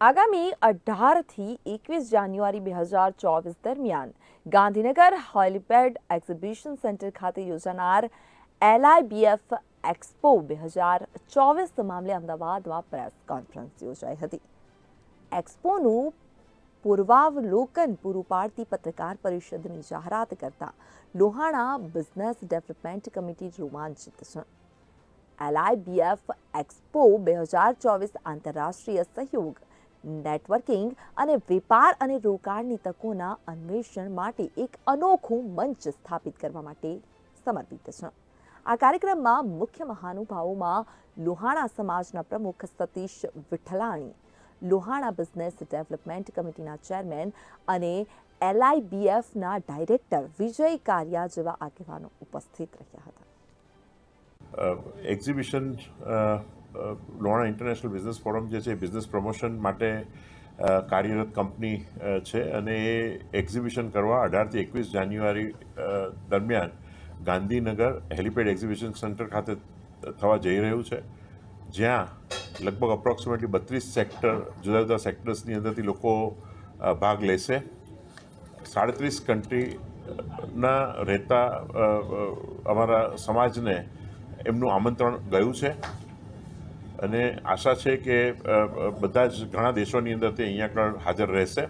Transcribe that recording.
આગામી અઢારથી એકવીસ જાન્યુઆરી બે હજાર ચોવીસ દરમિયાન ગાંધીનગર હોલિપેડ એક્ઝિબિશન સેન્ટર ખાતે યોજાનાર એલઆઈબીએફ એક્સપો બે હજાર ચોવીસ મામલે અમદાવાદમાં પ્રેસ કોન્ફરન્સ યોજાઈ હતી. એક્સપોનું પૂર્વાવલોકન પૂરું પાડતી પત્રકાર પરિષદની જાહેરાત કરતા લોહાણા બિઝનેસ ડેવલપમેન્ટ કમિટી રોમાંચિત છે. એલઆઈબીએફ એક્સપો બે હજાર ચોવીસ આંતરરાષ્ટ્રીય સહયોગ નેટવર્કિંગ અને વેપાર અને રોકાણની તકોના અન્વેષણ માટે એક અનોખું મંચ સ્થાપિત કરવા માટે સમર્પિત છે. આ કાર્યક્રમમાં મુખ્ય મહાનુભાવોમાં લોહાણા સમાજના પ્રમુખ સતીશ વિઠલાણી લોહાણા બિઝનેસ ડેવલપમેન્ટ કમિટીના ચેરમેન અને એલઆઈબીએફના ડાયરેક્ટર વિજય કારિયા જેવા આગેવાનો ઉપસ્થિત રહ્યા હતા. Exhibition Lohana international business forum જે છે બિઝનેસ પ્રમોશન માટે કાર્યરત કંપની છે અને એ એક્ઝિબિશન કરવા અઢારથી એકવીસ જાન્યુઆરી દરમિયાન ગાંધીનગર હેલિપેડ એક્ઝિબિશન સેન્ટર ખાતે થવા જઈ રહ્યું છે. જ્યાં લગભગ અપ્રોક્સિમેટલી બત્રીસ સેક્ટર, જુદા જુદા સેક્ટર્સની અંદરથી લોકો ભાગ લેશે. સાડત્રીસ કન્ટ્રીના રહેતા અમારા સમાજને એમનું આમંત્રણ ગયું છે. અને આશા છે કે બધા જ ઘણા દેશોની અંદરથી અહીંયા આગળ હાજર રહેશે.